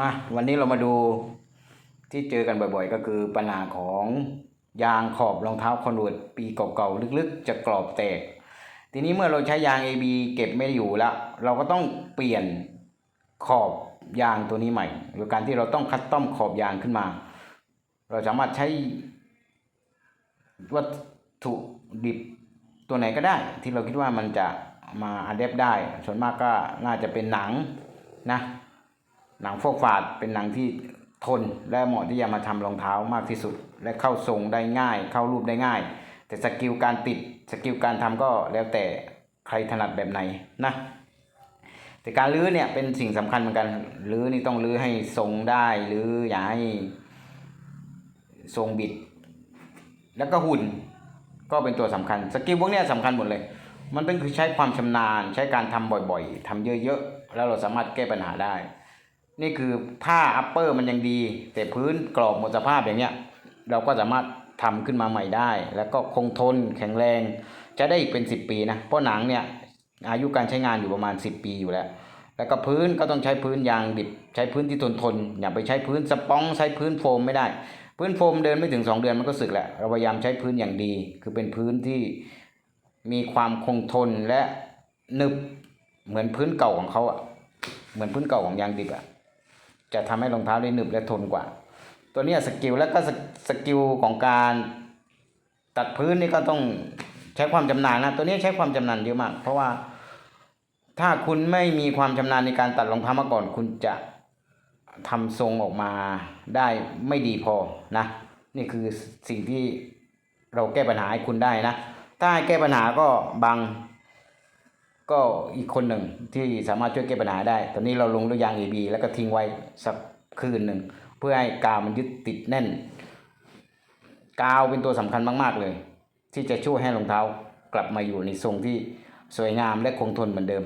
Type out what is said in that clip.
มาวันนี้เรามาดูที่เจอกันบ่อยๆ ก็คือปัญหาของยางขอบรองเท้าคอนเวิร์ตปีเก่าๆลึกๆ จะกรอบแตก ทีนี้เมื่อเราใช้ยาง AB เก็บไม่อยู่แล้ว เราก็ต้องเปลี่ยนขอบยางตัวนี้ใหม่โดยการที่เราต้องคัสตอมขอบยางขึ้นมา เราสามารถใช้วัตถุดิบตัวไหนก็ได้ ที่เราคิดว่ามันจะมาอัดแอปได้ ส่วนมากก็น่าจะเป็นหนังนะ หนังฟอกฝาดเป็นหนังที่ทนและเหมาะที่จะมาทำรองเท้ามากที่สุด และเข้าทรงได้ง่าย เข้ารูปได้ง่าย แต่สกิลการติดสกิลการทำก็แล้วแต่ใครถนัดแบบไหนนะแต่การลื้อเนี่ยเป็นสิ่งสำคัญเหมือนกันลื้อนี่ต้องลื้อให้ทรงได้หรืออย่าให้ทรงบิด แล้วก็หุ่นก็เป็นตัวสำคัญสกิลพวกนี้ยสำคัญหมดเลย มันเป็นคือใช้ความชำนาญ ใช้การทำบ่อยๆทำเยอะๆ แล้วเราสามารถแก้ปัญหาได้ นี่คือผ้าอัปเปอร์มันยังดี แต่พื้นกรอบหมดสภาพอย่างเงี้ย เราก็สามารถทำขึ้นมาใหม่ได้ แล้วก็คงทนแข็งแรง จะได้อีกเป็น 10 ปีนะเพราะหนังเนี่ยอายุการใช้งานอยู่ประมาณ 10 ปีอยู่แล้ว แล้วก็พื้นก็ต้องใช้พื้นยางดิบ ใช้พื้นที่ทนทนอย่าไปใช้พื้นสปองใช้พื้นโฟมไม่ได้ พื้นโฟมเดินไม่ถึง 2 เดือนมันก็สึกแหละเราพยายามใช้พื้นอย่างดี คือเป็นพื้นที่มีความคงทนและนึบเหมือนพื้นเก่าของเขาอะเหมือนพื้นเก่าของยางดิบอะ จะทำให้รองเท้าได้หนึบและทนกว่า ตัวนี้สกิลแล้วก็สกิลของการตัดพื้นนี่ก็ต้องใช้ความชำนาญนะตัวนี้ใช้ความชำนาญเยอะมาก เพราะว่าถ้าคุณไม่มีความชำนาญในการตัดรองเท้ามาก่อน คุณจะทำทรงออกมาได้ไม่ดีพอนะ นี่คือสิ่งที่เราแก้ปัญหาให้คุณได้นะ ถ้าให้แก้ปัญหาก็บาง ก็อีกคนหนึ่งที่สามารถช่วยแก้ปัญหาได้ ตอนนี้เราลงด้วยยาง AB แล้วก็ทิ้งไว้สักคืนหนึ่ง เพื่อให้กาวมันยึดติดแน่น กาวเป็นตัวสำคัญมาก ๆ เลย ที่จะช่วยให้รองเท้ากลับมาอยู่ในทรงที่สวยงามและคงทนเหมือนเดิม